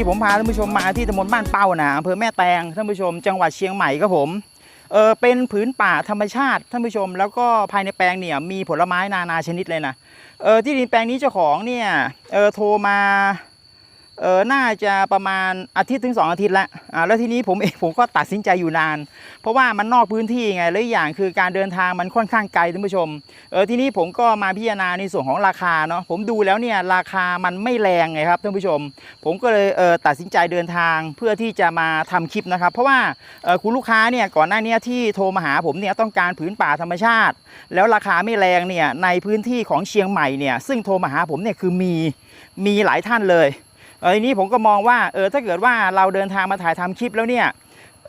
ที่ผมพาท่านผู้ชมมาที่ตำบลบ้านเป้านะอำเภอแม่แตงท่านผู้ชม จังหวัดเชียงใหม่ครับผมเออเป็นผืนป่าธรรมชาติท่านผู้ชม แล้วก็ภายในแปลงเนี่ยมีผลไม้นานาชนิดเลยนะเออที่ดินแปลงนี้เจ้าของเนี่ยเออโทรมา เออน่าจะประมาณอาทิตย์ถึงสองอาทิตย์ล้วอ่าแล้วทีนี้ผมเองผมก็ตัดสินใจอยู่นาน เพราะว่ามันนอกพื้นที่ไงและอีกอย่างคือการเดินทางมันค่อนข้างไกลท่านผู้ชมเออทีนี้ผมก็มาพิจารณาในส่วนของราคาเนาะผมดูแล้วเนี่ยราคามันไม่แรงไงครับท่านผู้ชม ผมก็เลยเออตัดสินใจเดินทางเพื่อที่จะมาทำคลิปนะครับ เพราะว่าเออคุณลูกค้าเนี่ยก่อนหน้านี้ที่โทรมาหาผมเนี่ยต้องการผืนป่าธรรมชาติ แล้วราคาไม่แรงเนี่ยในพื้นที่ของเชียงใหม่เนี่ยซึ่งโทรมาหาผมเนี่ยคือมีมีหลายท่านเลย เออทีนี้ผมก็มองว่าเออถ้าเกิดว่าเราเดินทางมาถ่ายทำคลิปแล้วเนี่ย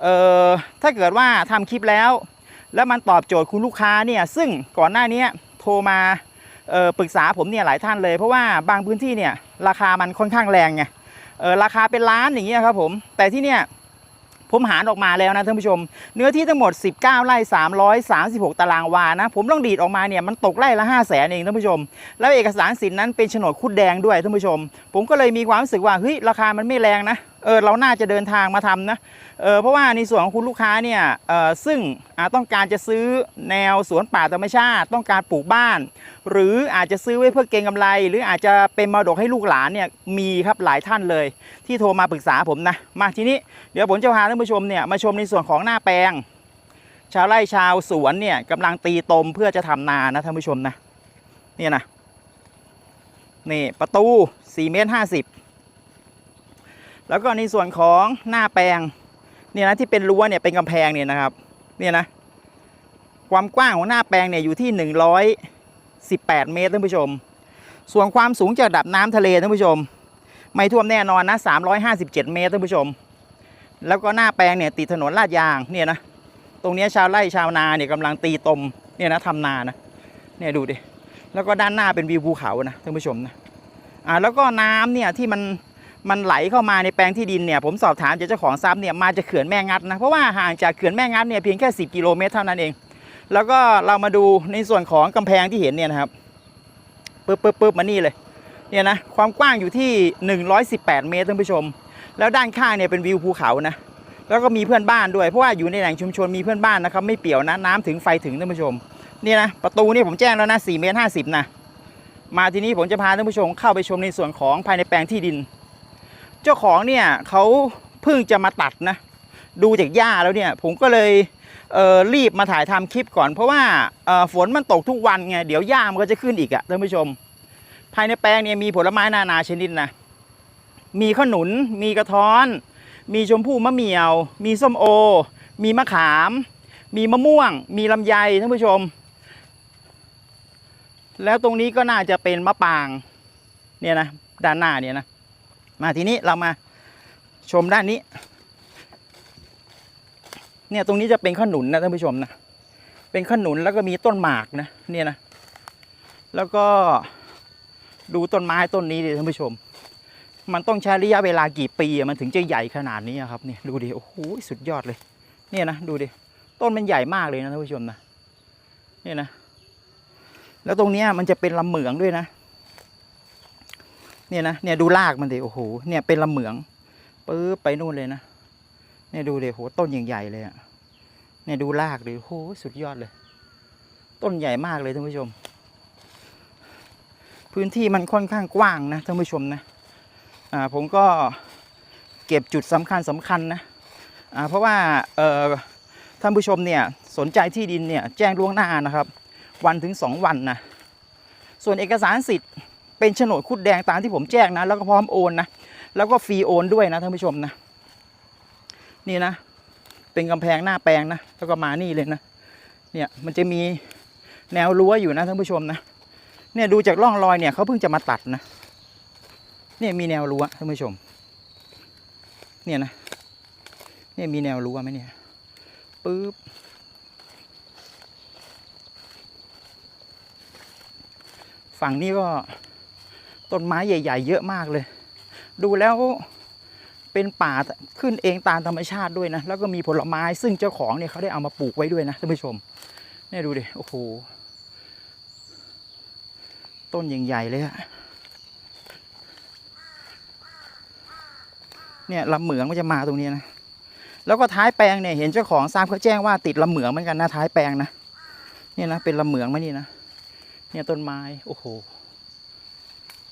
เออถ้าเกิดว่าทำคลิปแล้ว แล้วมันตอบโจทย์คุณลูกค้าเนี่ยซึ่งก่อนหน้านี้โทรมาเออปรึกษาผมเนี่ยหลายท่านเลย เพราะว่าบางพื้นที่เนี่ยราคามันค่อนข้างแรงไงเออราคาเป็นล้านอย่างเงี้ยครับผมแต่ที่เนี่ย ผมหารออกมาแล้วนะท่านผู้ชม เนื้อที่ทั้งหมด 19ไร่336 ตารางวานะ ผมต้องดีดออกมาเนี่ยมันตกไร่ละ5 0 0แสนเองท่านผู้ชม แล้วเอกสารสินนั้นเป็นโฉนดคุดแดงด้วยท่านผู้ชม ผมก็เลยมีความรู้สึกว่าเฮ้ยราคามันไม่แรงนะเออเราน่าจะเดินทางมาทำนะเออเพราะว่าในส่วนของคุณลูกค้าเนี่ยเออซึ่งต้องการจะซื้อแนวสวนป่าธรรมชาติ ต้องการปลูกบ้าน หรืออาจจะซื้อไว้เพื่อเก็งกำไร หรืออาจจะเป็นมรดกให้ลูกหลานเนี่ยมีครับหลายท่านเลย ที่โทรมาปรึกษาผมนะมาทีนี้เดี๋ยวผมจะพาท่านผู้ชมเนี่ยมาชมในส่วนของหน้าแปลง ชาวไร่ชาวสวนเนี่ยกำลังตีตมเพื่อจะทำนานะท่านผู้ชมนะเนี่ยนะนี่ประตู4เมตร50 แล้วก็ในส่วนของหน้าแปลงเนี่ยนะที่เป็นรั้วเนี่ยเป็นกำแพงเนี่ยนะครับเนี่ยนะความกว้างของหน้าแปลงเนี่ยอยู่ที่ 118 เมตรท่านผู้ชม ส่วนความสูงจากระดับน้ำทะเลท่านผู้ชม ไม่ท่วมแน่นอนนะ 357 เมตรท่านผู้ชม แล้วก็หน้าแปลงเนี่ยติดถนนลาดยางเนี่ยนะตรงนี้ชาวไร่ชาวนาเนี่ยกำลังตีตมเนี่ยนะทำนานะเนี่ยดูดิแล้วก็ด้านหน้าเป็นวิวภูเขานะท่านผู้ชมนะอ่าแล้วก็น้ำเนี่ยที่มัน มันไหลเข้ามาในแปลงที่ดินเนี่ยผมสอบถามจากเจ้าของทรัพย์เนี่ยมาจากเขื่อนแม่งัดนะเพราะว่าห่างจากเขื่อนแม่งัดเนี่ยเพียงแค่ 10 กิโลเมตรเท่านั้นเอง แล้วก็เรามาดูในส่วนของกำแพงที่เห็นเนี่ยนะครับปึ๊บปึ๊บปึ๊บมานี่เลยเนี่ยนะความกว้างอยู่ที่ 118 เมตรท่านผู้ชม แล้วด้านข้างเนี่ยเป็นวิวภูเขานะแล้วก็มีเพื่อนบ้านด้วยเพราะว่าอยู่ในแหล่งชุมชนมีเพื่อนบ้านนะครับไม่เปี่ยวนะน้ำถึงไฟถึงท่านผู้ชมเนี่ยนะประตูนี่ผมแจ้งแล้วนะ4เมตร50นะมาทีนี้ผมจะพาท่านผู้ชมเข้าไปชมในส่วนของภายในแปลงที่ดิน จ้าของเนี่ยเขาเพิ่งจะมาตัดนะ ดูจากหญ้าแล้วเนี่ย ผมก็เลยเออรีบมาถ่ายทำคลิปก่อน เพราะว่าฝนมันตกทุกวันไงเดี๋ยวหญ้ามันก็จะขึ้นอีกอะท่านผู้ชม ภายในแปลงเนี่ยมีผลไม้นานาชนิดนะมีขนุน มีกระท้อน มีชมพู่มะเหมี่ยว มีส้มโอ มีมะขาม มีมะม่วง มีลำไยท่านผู้ชม แล้วตรงนี้ก็น่าจะเป็นมะปางเนี่ยนะด้านหน้าเนี่ยนะ มาทีนี้เรามาชมด้านนี้ เนี่ยตรงนี้จะเป็นขนุนนะท่านผู้ชมนะเป็นขนุนแล้วก็มีต้นหมากนะเนี่ยนะ แล้วก็ดูต้นไม้ต้นนี้ดิท่านผู้ชม มันต้องใช้ระยะเวลากี่ปีมันถึงจะใหญ่ขนาดนี้ครับเนี่ยดูดิโอ้โหสุดยอดเลย เนี่ยนะดูดิต้นมันใหญ่มากเลยนะท่านผู้ชมนะเนี่ยนะ แล้วตรงนี้มันจะเป็นลำเหมืองด้วยนะ เนี่ยนะเนี่ยดูรากมันดิโอ้โหเนี่ยเป็นลำเหมืองปื๊บไปนู่นเลยนะเนี่ยดูเดิโหต้นใหญ่ๆเลยอะเนี่ยดูรากดิโอ้โหสุดยอดเลย ต้นใหญ่มากเลยท่านผู้ชม พื้นที่มันค่อนข้างกว้างนะท่านผู้ชมนะอ่าผมก็เก็บจุดสำคัญสำคัญนะอ่าเพราะว่าเอ่อท่านผู้ชมเนี่ยสนใจที่ดินเนี่ยแจ้งล่วงหน้านะครับ วันถึงสองวันนะส่วนเอกสารสิทธิ์ เป็นโฉนดคุดแดงตามที่ผมแจ้งนะ แล้วก็พร้อมโอนนะ แล้วก็ฟรีโอนด้วยนะท่านผู้ชมนะ นี่นะ เป็นกำแพงหน้าแปลงนะ แล้วก็มานี่เลยนะ เนี่ยมันจะมีแนวรั้วอยู่นะท่านผู้ชมนะ เนี่ยดูจากร่องรอยเนี่ยเขาเพิ่งจะมาตัดนะ เนี่ยมีแนวรั้วท่านผู้ชม เนี่ยนะ เนี่ยมีแนวรั้วไหมเนี่ยปึ๊บฝั่งนี้ก็ ต้นไม้ใหญ่ ๆ เยอะมากเลย ดูแล้วเป็นป่าขึ้นเองตามธรรมชาติด้วยนะ แล้วก็มีผลไม้ซึ่งเจ้าของเนี่ยเขาได้เอามาปลูกไว้ด้วยนะท่านผู้ชมเนี่ยดูดิโอ้โหต้นใหญ่ๆเลยอะเนี่ยลำเหมืองมันจะมาตรงนี้นะ แล้วก็ท้ายแปลงเนี่ยเห็นเจ้าของซามเขาแจ้งว่าติดลำเหมืองเหมือนกันนะท้ายแปลงนะ เนี่ยนะเป็นลำเหมืองไหมนี่นะ เนี่ยต้นไม้โอ้โห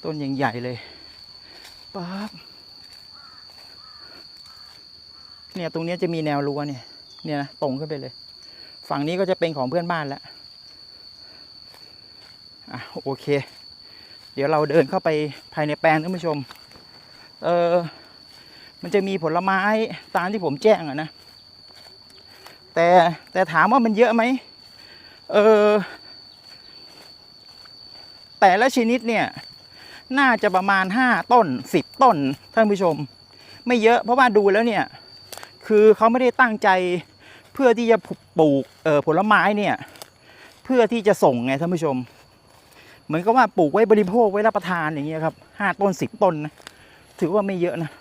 ต้นใหญ่ๆเลยปั๊บเนี่ยตรงเนี้ยจะมีแนวรั้วเนี่ยเนี่ยนะตรงขึ้นไปเลย ฝั่งนี้ก็จะเป็นของเพื่อนบ้านแล้วอะโอเค เดี๋ยวเราเดินเข้าไปภายในแปลงท่านผู้ชม เออมันจะมีผลไม้ตามที่ผมแจ้งอะนะแต่แต่ถามว่ามันเยอะไหมเออแต่ละชนิดเนี่ย น่าจะประมาณ 5 ต้น 10 ต้นท่านผู้ชม ไม่เยอะเพราะว่าดูแล้วเนี่ย คือเขาไม่ได้ตั้งใจเพื่อที่จะปลูกเออผลไม้เนี่ย เพื่อที่จะส่งไงท่านผู้ชม เหมือนกับว่าปลูกไว้บริโภคไว้รับประทานอย่างเงี้ยครับห้าต้นสิบต้นนะถือว่าไม่เยอะนะ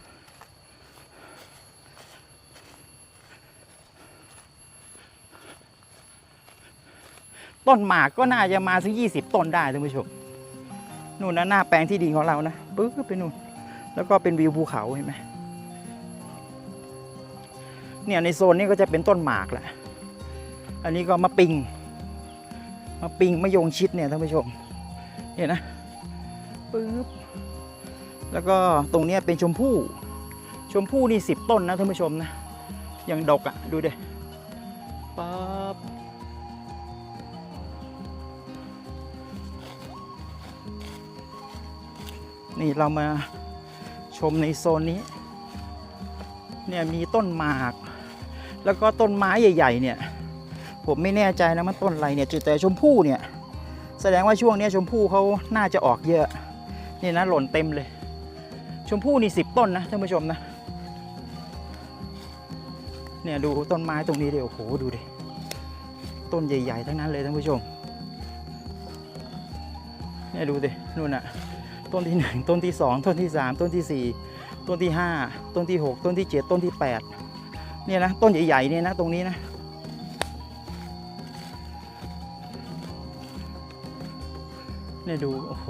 ต้นหมากก็น่าจะมาสักยี่สิบต้นได้ท่านผู้ชม นู่นนะหน้าแปลงที่ดินของเรานะปึ๊บไปนู่น แล้วก็เป็นวิวภูเขาเห็นไหมเนี่ยในโซนนี้ก็จะเป็นต้นหมากแหละ อันนี้ก็มะปิงมะปิงมะยงชิดเนี่ยท่านผู้ชมเห็นนะปึ๊บแล้วก็ตรงนี้เป็นชมพู่ ชมพู่นี่สิบต้นนะท่านผู้ชมนะยังดกอะ่ะ ดูเด้ปั๊บ นี่เรามาชมในโซนนี้ เนี่ยมีต้นหมาก แล้วก็ต้นไม้ใหญ่ ๆ เนี่ย ผมไม่แน่ใจนะมันต้นอะไรเนี่ยแต่ชมพู่เนี่ย แสดงว่าช่วงนี้ชมพู่เขาน่าจะออกเยอะ นี่นะหล่นเต็มเลย ชมพู่นี่สิบต้นนะท่านผู้ชมนะ เนี่ยดูต้นไม้ตรงนี้เดิโอ้โหดูดิ ต้นใหญ่ ๆ ทั้งนั้นเลยท่านผู้ชม เนี่ยดูดินู่นน่ะ ต้นที่หนึ่งต้นที่สองต้นที่สามต้นที่สี่ต้นที่ห้าต้นที่หกต้นที่เจ็ดต้นที่แปดเนี่ยนะ ต้นใหญ่ๆเนี่ยนะตรงนี้นะเนี่ยดู โอ้โห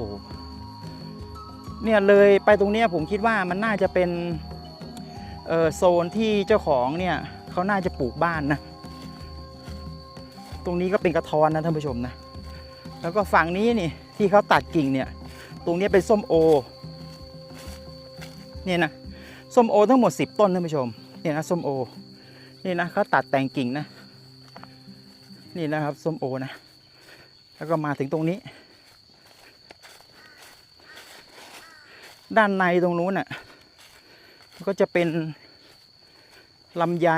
เนี่ยเลยไปตรงเนี้ยผมคิดว่ามันน่าจะเป็นเออโซนที่เจ้าของเนี่ยเขาน่าจะปลูกบ้านนะ ตรงนี้ก็เป็นกระท้อนนะท่านผู้ชมนะ แล้วก็ฝั่งนี้นี่ที่เขาตัดกิ่งเนี่ย ตรงนี้เป็นส้มโอ เนี่ยนะ ส้มโอทั้งหมด 10 ต้นท่านผู้ชม เนี่ยนะส้มโอ นี่นะเขาตัดแต่งกิ่งนะ นี่นะครับส้มโอนะ แล้วก็มาถึงตรงนี้ ด้านในตรงนู้นน่ะ ก็จะเป็นลำไย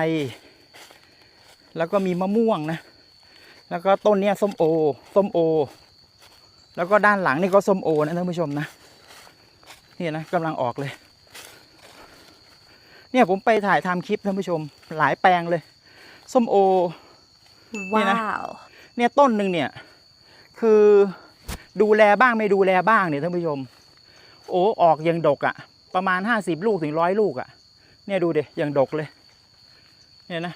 แล้วก็มีมะม่วงนะ แล้วก็ต้นเนี้ยส้มโอ ส้มโอ แล้วก็ด้านหลังนี่ก็ส้มโอนะท่านผู้ชมนะนี่นะกำลังออกเลย เนี่ยผมไปถ่ายทำคลิปท่านผู้ชม หลายแปลงเลยส้มโอนี่นะ Wow. เนี่ยต้นหนึ่งเนี่ย คือดูแลบ้างไม่ดูแลบ้างเนี่ยท่านผู้ชม โอ้ออกยังดกอะ่ะ ประมาณห้าสิบลูกถึงร้อยลูกอะ่ะ เนี่ยดูเดยังดกเลย เนี่ยนะ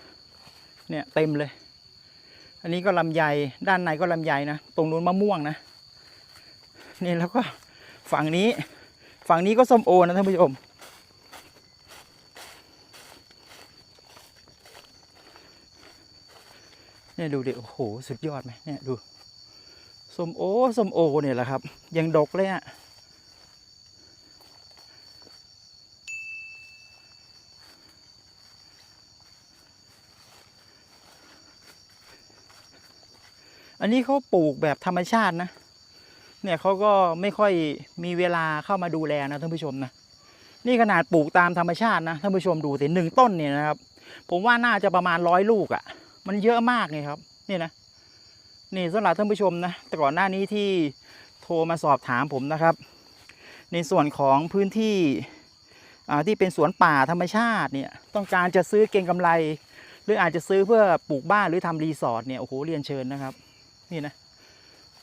เนี่ยเต็มเลย อันนี้ก็ลำไยด้านในก็ลำไยนะ ตรงนู้นมะม่วงนะ นี่แล้วก็ฝั่งนี้ ฝั่งนี้ก็ส้มโอนะท่านผู้ชมเนี่ยดูดิโอ้โหสุดยอดไหมเนี่ยดูส้มโอส้มโอเนี่ยแหละครับ ยังดกเลยอะอันนี้เขาปลูกแบบธรรมชาตินะ เนี่ยเขาก็ไม่ค่อยมีเวลาเข้ามาดูแลนะท่านผู้ชมนะนี่ขนาดปลูกตามธรรมชาตินะท่านผู้ชมดูสิหนึ่งต้นเนี่ยนะครับ ผมว่าน่าจะประมาณร้อยลูกอะ่ะ มันเยอะมากเลยครับ นี่นะนี่สำหรับท่านผู้ชมนะแต่ก่อนหน้านี้ที่โทรมาสอบถามผมนะครับ ในส่วนของพื้นที่อ่าที่เป็นสวนป่าธรรมชาติเนี่ยต้องการจะซื้อเก็งกำไร หรืออาจจะซื้อเพื่อปลูกบ้านหรือทำรีสอร์ทเนี่ยโอ้โหเรียนเชิญนะครับ นี่นะ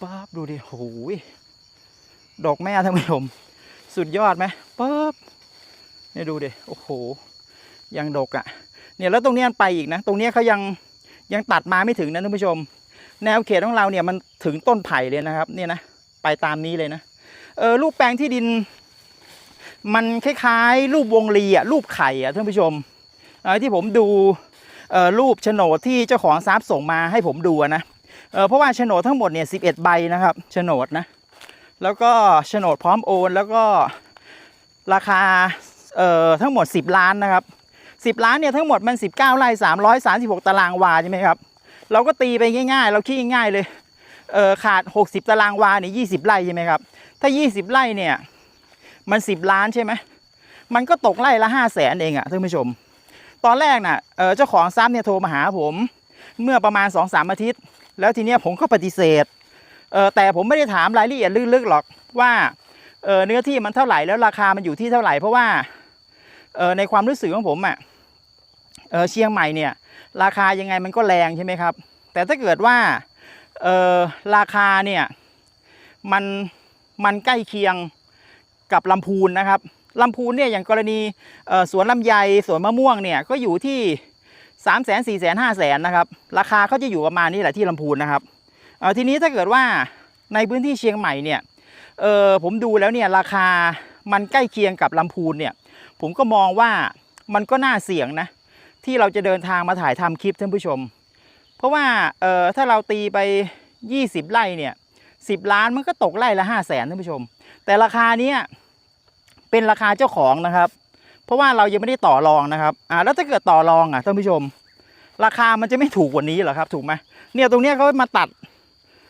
ป๊าบดูดิโอ้โหดอกแม่ท่านผู้ชมสุดยอดไหมป๊บเนี่ยดูดิโอ้โห ยังดกอะ่ะ เนี่ยแล้วตรงนี้ยไปอีกนะ ตรงนี้เขายังยังตัดมาไม่ถึงนะท่านผู้ชม แนวเขตของเราเนี่ยมันถึงต้นไผ่เลยนะครับ เนี่ยนะไปตามนี้เลยนะเออลูกแปลงที่ดิน มันคล้ายๆ รูปวงลีอะรูปไข่อะท่านผู้ชมเอ่อที่ผมดูเออรูปโฉนดที่เจ้าของทรัพย์ส่งมาให้ผมดูนะ เพราะว่าโฉนดทั้งหมดเนี่ย11ใบนะครับโฉนดนะ แล้วก็โฉนดพร้อมโอนแล้วก็ราคาเอ่อทั้งหมด 10 ล้านนะครับ 10 ล้านเนี่ยทั้งหมดมัน 19ไร่336 ตารางวาใช่ไหมครับ เราก็ตีไปง่าย ๆ เราคิดง่ายๆเลยเออขาด 60 ตารางวาเนี่ย20 ไร่ใช่ไหมครับ ถ้า 20 ไร่เนี่ยมัน 10 ล้านใช่ไหมมันก็ตกไร่ละ 5 0 0แสนเองอะท่านผู้ชม ตอนแรกน่ะเออเจ้าของทรัพย์เนี่ยโทรมาหาผม เมื่อประมาณ 2-3 อาทิตย์ แล้วทีเนี้ยผมก็ปฏิเสธเออแต่ผมไม่ได้ถามรายละเอียดลึกๆหรอกว่าเออเนื้อที่มันเท่าไหร่แล้วราคามันอยู่ที่เท่าไหร่เพราะว่าเออในความรู้สึกของผมอะเออเชียงใหม่เนี่ย ราคายังไงมันก็แรงใช่ไหมครับ แต่ถ้าเกิดว่าเออราคาเนี่ยมันมันใกล้เคียงกับลำพูนนะครับลำพูนเนี่ยอย่างกรณีเอ่อสวนลำไยสวนมะม่วงเนี่ยก็อยู่ที่ 3 0 0 0 0 0 4 0 0 0 0 5 0 0 0 0นนะครับ ราคาเขาจะอยู่ประมาณนี้แหละที่ลำพูนนะครับเอ่อทีนี้ถ้าเกิดว่าในพื้นที่เชียงใหม่เนี่ยเออผมดูแล้วเนี่ยราคามันใกล้เคียงกับลำพูนเนี่ย ผมก็มองว่ามันก็น่าเสี่ยงนะ ที่เราจะเดินทางมาถ่ายทำคลิปท่านผู้ชม เพราะว่าเออถ้าเราตีไป 20 ไร่เนี่ย10ล้านมันก็ตกไร่ละ5 0 0แสนท่านผู้ชม แต่ราคาเนี้ยเป็นราคาเจ้าของนะครับ เพราะว่าเรายังไม่ได้ต่อรองนะครับอ่าแล้วถ้าเกิดต่อรองอะท่านผู้ชม ราคามันจะไม่ถูกกว่านี้เหรอครับ ถูกไหมเนี่ยตรงเนี้ยเขามาตัด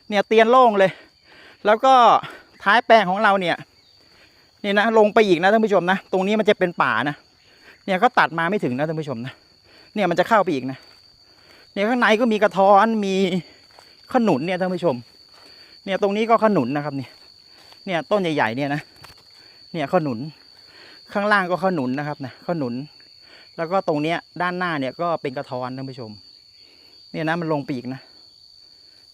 เนี่ยเตียนโล่งเลย แล้วก็ท้ายแปลงของเราเนี่ยเนี่ยนะลงไปอีกนะท่านผู้ชมนะ ตรงนี้มันจะเป็นป่านะเนี่ยเขาตัดมาไม่ถึงนะท่านผู้ชมนะเนี่ยมันจะเข้าไปอีกนะเนี่ยข้างในก็มีกระท้อนมีขนุนเนี่ยท่านผู้ชม เนี่ยตรงนี้ก็ขนุนนะครับเนี่ยเนี่ยต้นใหญ่ๆเนี่ยนะเนี่ยขนุน ข้างล่างก็ขนุนนะครับนะขนุน แล้วก็ตรงเนี้ยด้านหน้าเนี่ยก็เป็นกระท้อนท่านผู้ชม เนี่ยนะมันลงปีกนะ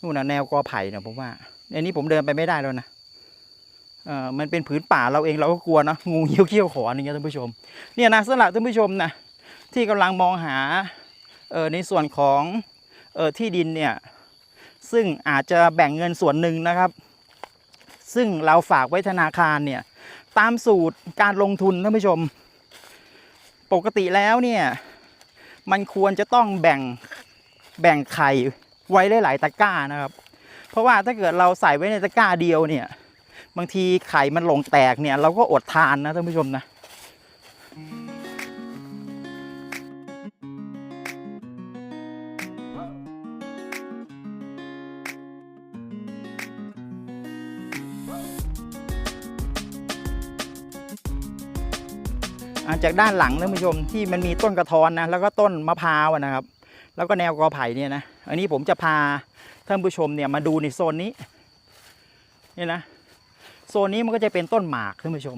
นู่นนะแนวกอไผ่เนี่ยผมว่าอันนี้ผมเดินไปไม่ได้แล้วนะเอ่อมันเป็นผืนป่าเราเองเราก็กลัวเนะงูเหี้ยวเขี้ยวขออย่างเงี้ยท่านผู้ชม เนี่ยนะสำหรับท่านผู้ชมนะที่กำลังมองหาเออในส่วนของเออที่ดินเนี่ยซึ่งอาจจะแบ่งเงินส่วนหนึ่งนะครับ ซึ่งเราฝากไว้ธนาคารเนี่ย ตามสูตรการลงทุนท่านผู้ชม ปกติแล้วเนี่ย มันควรจะต้องแบ่งแบ่งไข่ไว้หลายๆตะกร้านะครับ เพราะว่าถ้าเกิดเราใส่ไว้ในตะกร้าเดียวเนี่ย บางทีไข่มันหลงแตกเนี่ย เราก็อดทานนะท่านผู้ชมนะอ่ จากด้านหลังท่านผู้ชมที่มันมีต้นกระท้อนนะแล้วก็ต้นมะพร้าวนะครับ แล้วก็แนวกอไผ่เนี่ยนะอันนี้ผมจะพาท่านผู้ชมเนี่ยมาดูในโซนนี้นี่นะโซนนี้มันก็จะเป็นต้นหมากท่านผู้ชม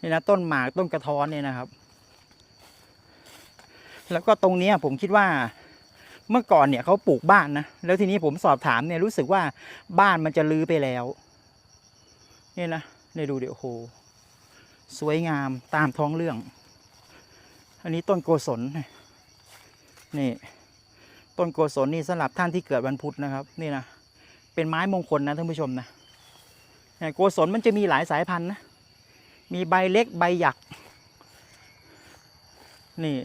นี่นะต้นหมากต้นกระท้อนเนี่ยนะครับ แล้วก็ตรงนี้ผมคิดว่าเมื่อก่อนเนี่ยเขาปลูกบ้านนะแล้วทีนี้ผมสอบถามเนี่ยรู้สึกว่าบ้านมันจะลื้อไปแล้วนี่นะเนี่ยดูเดี๋ยวโอ้โห สวยงามตามท้องเรื่อง อันนี้ต้นโกศลนี่ ต้นโกศลนี่สำหรับท่านที่เกิดวันพุธนะครับ นี่นะเป็นไม้มงคลนะท่านผู้ชมนะโกศลมันจะมีหลายสายพันธุ์นะ มีใบเล็กใบหยัก นี่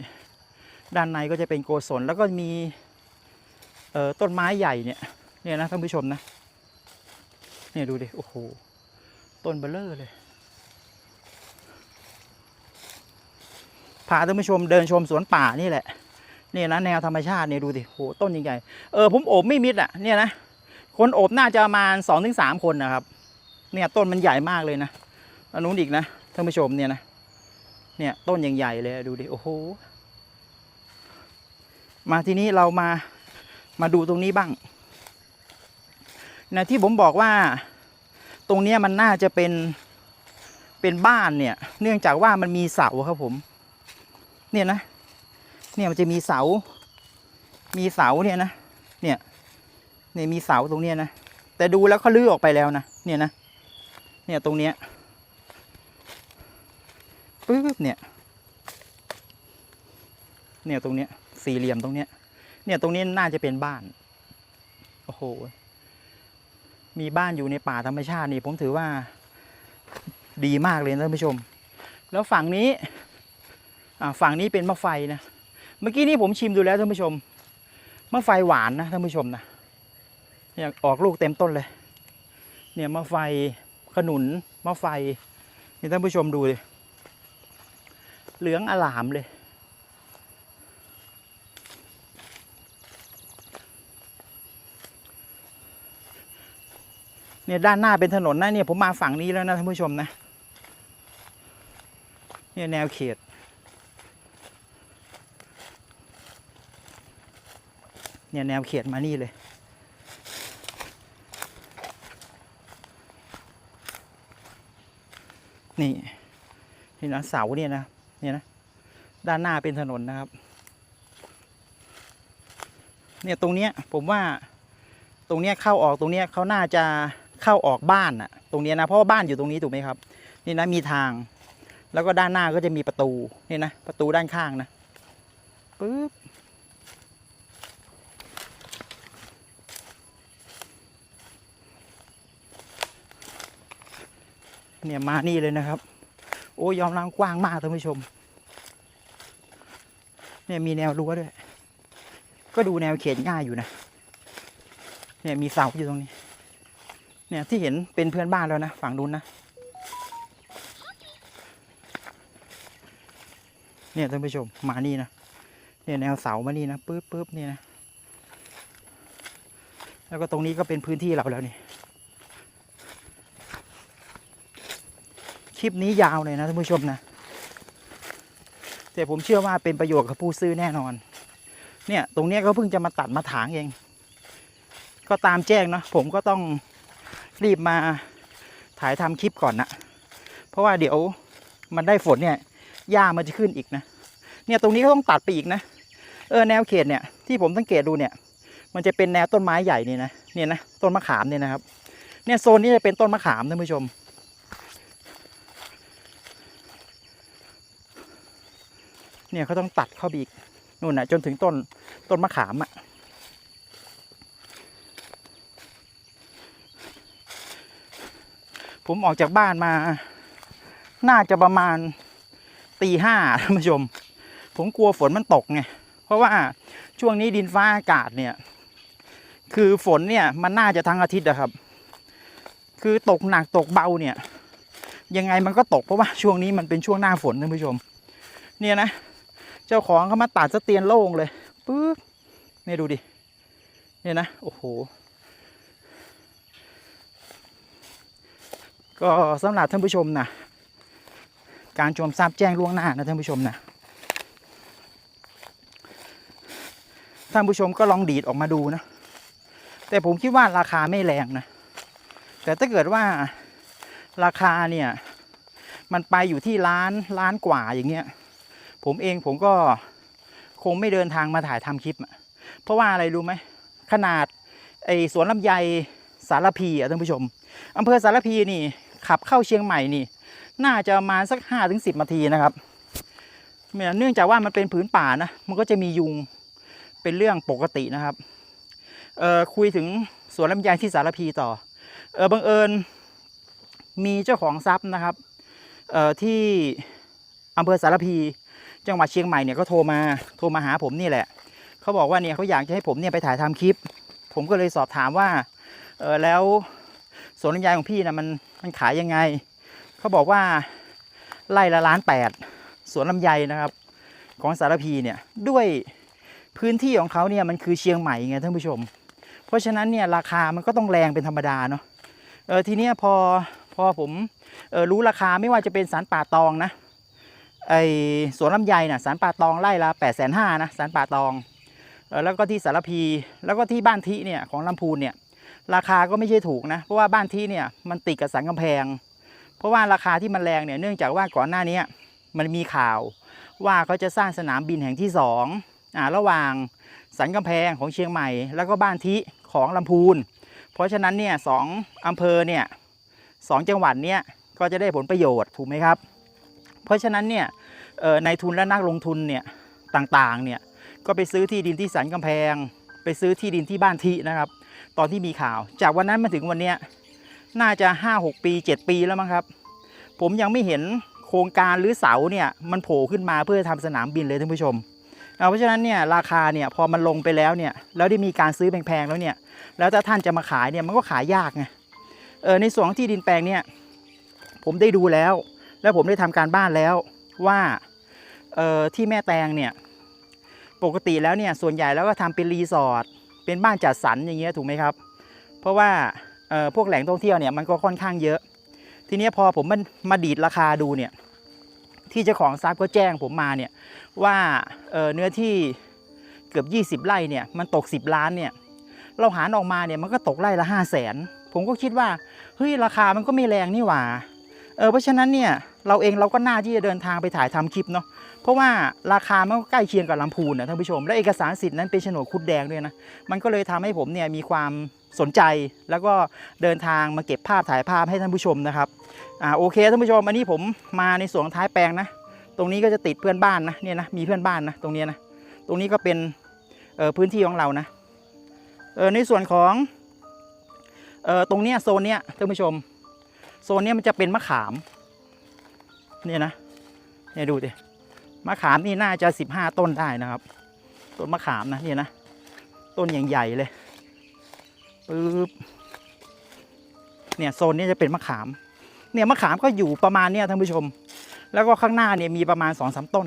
ด้านในก็จะเป็นโกศลแล้วก็มีเอ่อต้นไม้ใหญ่เนี่ยเนี่ยนะท่านผู้ชมนะ เนี่ยดูดิ โอ้โห ต้นเบลเลอร์เลย พาท่านผู้ชมเดินชมสวนป่านี่แหละเนี่ยนะแนวธรรมชาติเนี่ยดูดิโหต้นใหญ่เออผมโอบไม่มิดอะเนี่ยนะคนโอบน่าจะประมาณสองถึงสามคนนะครับ เนี่ยต้นมันใหญ่มากเลยนะอันนู้นอีกนะท่านผู้ชมเนี่ยนะเนี่ยต้นใหญ่ๆเลยดูดิโอ้โหมาทีนี้เรามามาดูตรงนี้บ้างนะที่ผมบอกว่าตรงนี้มันน่าจะเป็นเป็นบ้านเนี่ย เนื่องจากว่ามันมีเสาครับผม เนี่ยนะ เนี่ยมันจะมีเสา มีเสาเนี่ยนะ เนี่ย เนี่ยมีเสาตรงเนี้ยนะ แต่ดูแล้วเขาลื้อออกไปแล้วนะ เนี่ยนะ เนี่ยตรงเนี้ยปึ๊บเนี่ย เนี่ยตรงเนี้ย สี่เหลี่ยมตรงเนี้ย เนี่ยตรงนี้น่าจะเป็นบ้าน โอ้โห มีบ้านอยู่ในป่าธรรมชาตินี่ผมถือว่าดีมากเลยนะท่านผู้ชม แล้วฝั่งนี้ ฝั่งนี้เป็นมะไฟนะ เมื่อกี้นี้ผมชิมดูแล้วท่านผู้ชม มะไฟหวานนะท่านผู้ชมนะ เนี่ยออกลูกเต็มต้นเลย เนี่ยมะไฟขนุนมะไฟ นี่ท่านผู้ชมดูเลยเหลืองอลามเลย เนี่ยด้านหน้าเป็นถนนนะเนี่ยผมมาฝั่งนี้แล้วนะท่านผู้ชมนะ เนี่ยแนวเขต เนี่ยแนวเขตมานี่เลย นี่นี่นะเสาเนี่ยนะเนี่ยนะ ด้านหน้าเป็นถนนนะครับ เนี่ยตรงเนี้ยผมว่าตรงเนี้ยเข้าออกตรงเนี้ยเขาน่าจะเข้าออกบ้านอะตรงเนี้ยนะเพราะว่าบ้านอยู่ตรงนี้ถูกไหมครับ นี่นะมีทาง แล้วก็ด้านหน้าก็จะมีประตูนี่นะประตูด้านข้างนะปึ๊บ เนี่ยมานี่เลยนะครับ โอ้ยอมรับกว้างมากท่านผู้ชม เนี่ยมีแนวรั้วด้วย ก็ดูแนวเขตง่ายอยู่นะ เนี่ยมีเสาอยู่ตรงนี้ เนี่ยที่เห็นเป็นเพื่อนบ้านแล้วนะฝั่งนู้นนะ เนี่ยท่านผู้ชมมานี่นะ เนี่ยแนวเสามานี่นะปึ๊บปึ๊บนี่นะ แล้วก็ตรงนี้ก็เป็นพื้นที่เราแล้วนี่ คลิปนี้ยาวเลยนะท่านผู้ชมนะ แต่ผมเชื่อว่าเป็นประโยชน์กับผู้ซื้อแน่นอน เนี่ย ตรงเนี้ยก็เพิ่งจะมาตัดมาถางเอง ก็ตามแจ้งเนาะผมก็ต้องรีบมาถ่ายทำคลิปก่อนนะเพราะว่าเดี๋ยวมันได้ฝนเนี่ยหญ้ามันจะขึ้นอีกนะ เนี่ยตรงนี้ก็ต้องตัดไปอีกนะ เออแนวเขตเนี่ยที่ผมสังเกตดูเนี่ย มันจะเป็นแนวต้นไม้ใหญ่นี่นะ เนี่ยนะต้นมะขามเนี่ยนะครับ เนี่ยโซนนี้จะเป็นต้นมะขามท่านผู้ชม เนี่ยเขาต้องตัดเข้าไปอีกนู่นนะจนถึงต้นต้นมะขามอะ่ะผมออกจากบ้านมา น่าจะประมาณตีห้าท่านผู้ชม ผมกลัวฝนมันตกไงเพราะว่าช่วงนี้ดินฟ้าอากาศเนี่ย คือฝนเนี่ยมันน่าจะทั้งอาทิตย์อะครับ คือตกหนักตกเบาเนี่ย ยังไงมันก็ตกเพราะว่าช่วงนี้มันเป็นช่วงหน้าฝนท่านผู้ชม เนี่ยนะ เจ้าของเขามาตัดสเตียนโล่งเลยปึ๊บนี่ดูดิเนี่ยนะโอ้โห ก็สำหรับท่านผู้ชมนะการชมทราบแจ้งล่วงหน้านะท่านผู้ชมนะท่านผู้ชมก็ลองดีดออกมาดูนะ แต่ผมคิดว่าราคาไม่แรงนะ แต่ถ้าเกิดว่าราคาเนี่ย มันไปอยู่ที่ล้านล้านกว่าอย่างเงี้ย ผมเองผมก็คงไม่เดินทางมาถ่ายทำคลิปเพราะว่าอะไรรู้ไหมขนาดไอสวนลำไยสารพีอะท่านผู้ชมอำเภอสารพีนี่ ขับเข้าเชียงใหม่นี่ น่าจะมาสักห้าถึงสิบนาทีนะครับเนี่ยเนื่องจากว่ามันเป็นผืนป่านะมันก็จะมียุงเป็นเรื่องปกตินะครับเอ่อคุยถึงสวนลำไยที่สารพีต่อเออบังเอิญมีเจ้าของทรัพย์นะครับเอ่อที่อำเภอสารพี จังหวัดเชียงใหม่เนี่ยก็โทรมาโทรมาหาผมนี่แหละเขาบอกว่าเนี่ยเขาอยากจะให้ผมเนี่ยไปถ่ายทำคลิป ผมก็เลยสอบถามว่าเออแล้วสวนลำไยของพี่นะมันมันขายยังไงเขาบอกว่าไล่ละล้านแปดสวนลำไยนะครับ ของสารพีเนี่ยด้วยพื้นที่ของเขาเนี่ยมันคือเชียงใหม่ไงท่านผู้ชม เพราะฉะนั้นเนี่ยราคามันก็ต้องแรงเป็นธรรมดาเนาะเออทีเนี้ยพอพอผมเออรู้ราคาไม่ว่าจะเป็นสารป่าตองนะ ไอสวนลำไยน่ะสารป่าตองไร่ละแปดแสนห้านะสารป่าตอง แล้วก็ที่สารพีแล้วก็ที่บ้านทิเนี่ยของลำพูนเนี่ยราคาก็ไม่ใช่ถูกนะ เพราะว่าบ้านทิเนี่ยมันติดกับสันกำแพง เพราะว่าราคาที่มันแรงเนี่ยเนื่องจากว่าก่อนหน้านี้มันมีข่าวว่าเขาจะสร้างสนามบินแห่งที่สองอ่าระหว่างสันกำแพงของเชียงใหม่ แล้วก็บ้านทิของลำพูน เพราะฉะนั้นเนี่ยสองอำเภอเนี่ยสองจังหวัดเนี่ยก็จะได้ผลประโยชน์ถูกไหมครับ เพราะฉะนั้นเนี่ยในทุนและนักลงทุนเนี่ยต่างๆเนี่ยก็ไปซื้อที่ดินที่สันกำแพง ไปซื้อที่ดินที่บ้านทินะครับ ตอนที่มีข่าว จากวันนั้นมาถึงวันนี้น่าจะ 5-6 ปี 7 ปีแล้วมั้งครับ ผมยังไม่เห็นโครงการหรือเสาเนี่ยมันโผล่ขึ้นมาเพื่อทำสนามบินเลยท่านผู้ชมอ่าเพราะฉะนั้นเนี่ยราคาเนี่ยพอมันลงไปแล้วเนี่ยแล้วได้มีการซื้อแพงๆแล้วเนี่ยแล้วถ้าท่านจะมาขายเนี่ยมันก็ขายยากไงเออในส่วนของที่ดินแปลงเนี่ยผมได้ดูแล้ว แล้วผมได้ทำการบ้านแล้วว่าที่แม่แตงเนี่ยปกติแล้วเนี่ยส่วนใหญ่แล้วก็ทำเป็นรีสอร์ทเป็นบ้านจัดสรรอย่างเงี้ยถูกไหมครับ เพราะว่าพวกแหล่งท่องเที่ยวเนี่ยมันก็ค่อนข้างเยอะ ทีนี้พอผมมันมาดีดราคาดูเนี่ยที่เจ้าของทรัพย์ก็แจ้งผมมาเนี่ยว่าเเนื้อที่เกือบ 20 ไร่เนี่ยมันตก 10 ล้านเนี่ยเราหารออกมาเนี่ยมันก็ตกไร่ละ 5 0 0แสนผมก็คิดว่าเฮ้ยราคามันก็ไม่แรงนี่หว่า เออเพราะฉะนั้นเนี่ยเราเองเราก็น่าที่จะเดินทางไปถ่ายทำคลิปเนาะเพราะว่าราคามันก็ใกล้เคียงกับลำพูนนะท่านผู้ชม และเอกสารสิทธิ์นั้นเป็นโฉนดคุดแดงด้วยนะมันก็เลยทำให้ผมเนี่ยมีความสนใจแล้วก็เดินทางมาเก็บภาพถ่ายภาพให้ท่านผู้ชมนะครับอ่าโอเคท่านผู้ชมอันนี้ผมมาในสวนท้ายแปลงนะ ตรงนี้ก็จะติดเพื่อนบ้านนะเนี่ยนะมีเพื่อนบ้านนะตรงนี้นะตรงนี้ก็เป็นเอ่อพื้นที่ของเรานะเออในส่วนของเอ่อตรงเนี้ยโซนเนี้ยท่านผู้ชม โซนนี้มันจะเป็นมะขามเนี่ยนะเนี่ยดูดิมะขามนี่น่าจะ15ต้นได้นะครับ ต้นมะขามนะเนี่ยนะต้นใหญ่ๆเลยปึ๊บเนี่ยโซนนี้จะเป็นมะขาม เนี่ยมะขามก็อยู่ประมาณเนี้ยท่านผู้ชม แล้วก็ข้างหน้าเนี่ยมีประมาณ2องสามต้น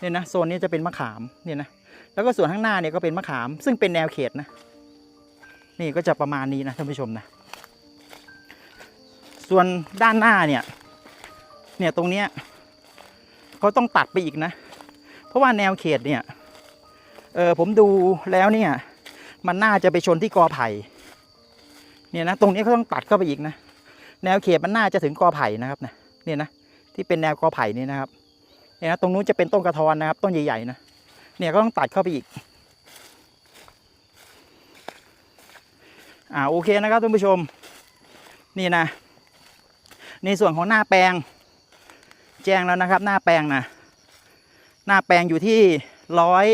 เนี่ยนะโซนนี้จะเป็นมะขามเนี่ยนะแล้วก็ส่วนข้างหน้าเนี่ยก็เป็นมะขาม ซึ่งเป็นแนวเขตนะ นี่ก็จะประมาณนี้นะท่านผู้ชมนะ ส่วนด้านหน้าเนี่ย เนี่ยตรงเนี้ยเขาต้องตัดไปอีกนะ เพราะว่าแนวเขตเนี่ยเออผมดูแล้วเนี่ย มันน่าจะไปชนที่กอไผ่เนี่ยนะตรงนี้เขาต้องตัดเข้าไปอีกนะแนวเขตมันน่าจะถึงกอไผ่นะครับนะเนี่ยนะที่เป็นแนวกอไผ่นี่นะครับเนี่ยนะตรงนู้นจะเป็นต้นกระทอนนะครับ ต้นใหญ่ๆนะเนี่ยก็ต้องตัดเข้าไปอีกอ่าโอเคนะครับท่านผู้ชม นี่นะ ในส่วนของหน้าแปลง แจ้งแล้วนะครับ หน้าแปลงนะหน้าแปลงอยู่ที่ร้อย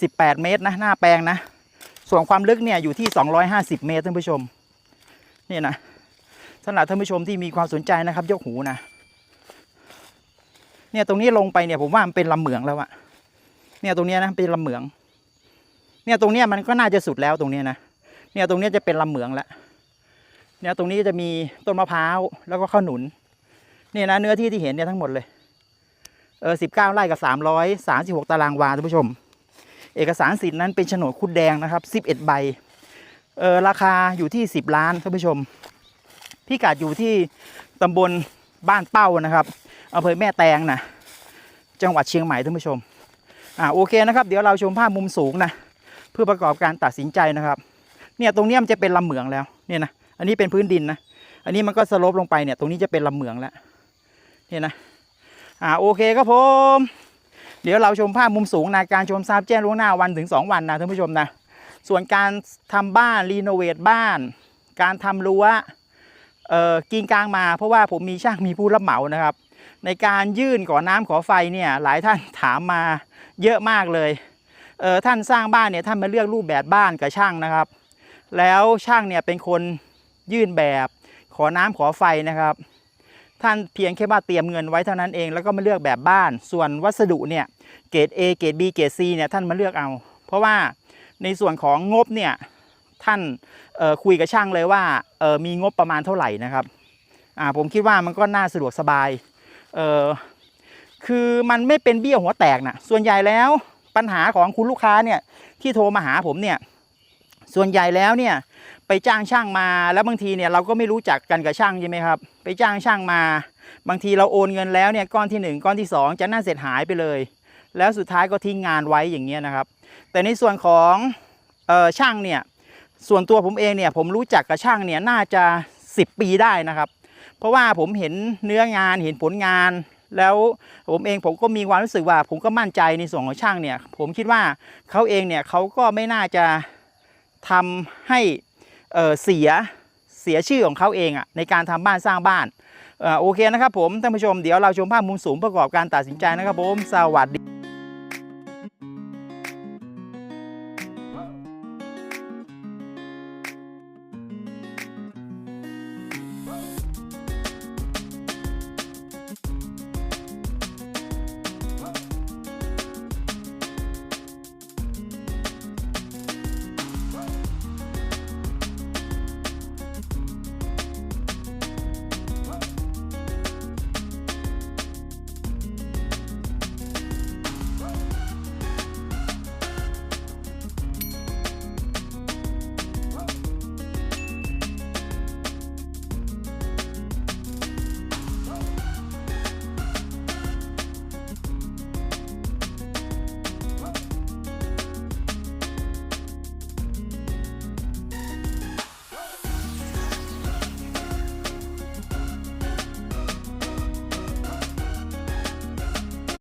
สิบแปดเมตรนะหน้าแปลงนะส่วนความลึกเนี่ยอยู่ที่สองร้อยห้าสิบเมตรท่านผู้ชมนี่นะสำหรับท่านผู้ชมที่มีความสนใจนะครับ ยกหูนะเนี่ยตรงนี้ลงไปเนี่ยผมว่ามันเป็นลำเหมืองแล้วอะเนี่ยตรงนี้นะเป็นลำเหมือง เนี่ยตรงนี้มันก็น่าจะสุดแล้วตรงนี้นะเนี่ยตรงนี้จะเป็นลำเหมืองแล้ว เนี่ยตรงนี้จะมีต้นมะพร้าวแล้วก็ข้าวหนุนเนี่ยนะเนื้อที่ที่เห็นเนี่ยทั้งหมดเลยเออสิบเก้าไร่กับสามร้อยสามสิบหกตารางวาท่านผู้ชม เอกสารสิทธิ์นั้นเป็นโฉนดคุดแดงนะครับสิบเอ็ดใบเออราคาอยู่ที่สิบล้านท่านผู้ชมพิกัดอยู่ที่ตำบลบ้านเป้านะครับอำเภอแม่แตงนะจังหวัดเชียงใหม่ท่านผู้ชมอ่าโอเคนะครับ เดี๋ยวเราชมภาพมุมสูงนะเพื่อประกอบการตัดสินใจนะครับ เนี่ยตรงนี้มันจะเป็นลำเหมืองแล้วเนี่ยนะ อันนี้เป็นพื้นดินนะ อันนี้มันก็สโลปลงไปเนี่ย ตรงนี้จะเป็นลำเหมืองแล้วเนี่ยนะ อ่าโอเคครับผม เดี๋ยวเราชมภาพมุมสูงนะการชมทราบแจ้งล่วงหน้าวันถึง 2 วันนะท่านผู้ชมนะ ส่วนการทำบ้านรีโนเวทบ้าน การทำรั้วเอ่อกินกลางมาเพราะว่าผมมีช่างมีผู้รับเหมานะครับ ในการยื่นขอน้ำขอไฟเนี่ยหลายท่านถามมาเยอะมากเลยเออท่านสร้างบ้านเนี่ยท่านมาเลือกรูปแบบบ้านกับช่างนะครับ แล้วช่างเนี่ยเป็นคน ยื่นแบบ ขอน้ำขอไฟนะครับ ท่านเพียงแค่ว่าเตรียมเงินไว้เท่านั้นเอง แล้วก็มาเลือกแบบบ้าน ส่วนวัสดุเนี่ยเกรด A เกรด B เกรด C เนี่ยท่านมาเลือกเอา เพราะว่าในส่วนของงบเนี่ยท่านคุยกับช่างเลยว่ามีงบประมาณเท่าไหร่นะครับผมคิดว่ามันก็น่าสะดวกสบายคือมันไม่เป็นเบี้ยหัวแตกนะส่วนใหญ่แล้วปัญหาของคุณลูกค้าเนี่ยที่โทรมาหาผมเนี่ยส่วนใหญ่แล้วเนี่ย ไปจ้างช่างมา แล้วบางทีเนี่ยเราก็ไม่รู้จักกันกับช่างใช่ไหมครับ ไปจ้างช่างมา บางทีเราโอนเงินแล้วเนี่ยก้อนที่หนึ่งก้อนที่สองจะน่าเสร็จหายไปเลย แล้วสุดท้ายก็ทิ้งงานไว้อย่างเงี้ยนะครับ แต่ในส่วนของออช่างเนี่ยส่วนตัวผมเองเนี่ยผมรู้จักกับช่างเนี่ยน่าจะ 10 ปีได้นะครับ เพราะว่าผมเห็นเนื้องานเห็นผลงาน แล้วผมเองผมก็มีความรู้สึกว่า ผมก็มั่นใจในส่วนของช่างเนี่ย ผมคิดว่าเขาเองเนี่ยเขาก็ไม่น่าจะทำให้ เเสียเสียชื่อของเขาเองอะ่ะในการทำบ้านสร้างบ้านออโอเคนะครับผมท่านผู้ชมเดี๋ยวเราชมภาพมุมสูงประกอบการตัดสินใจนะครับผม สวัสดี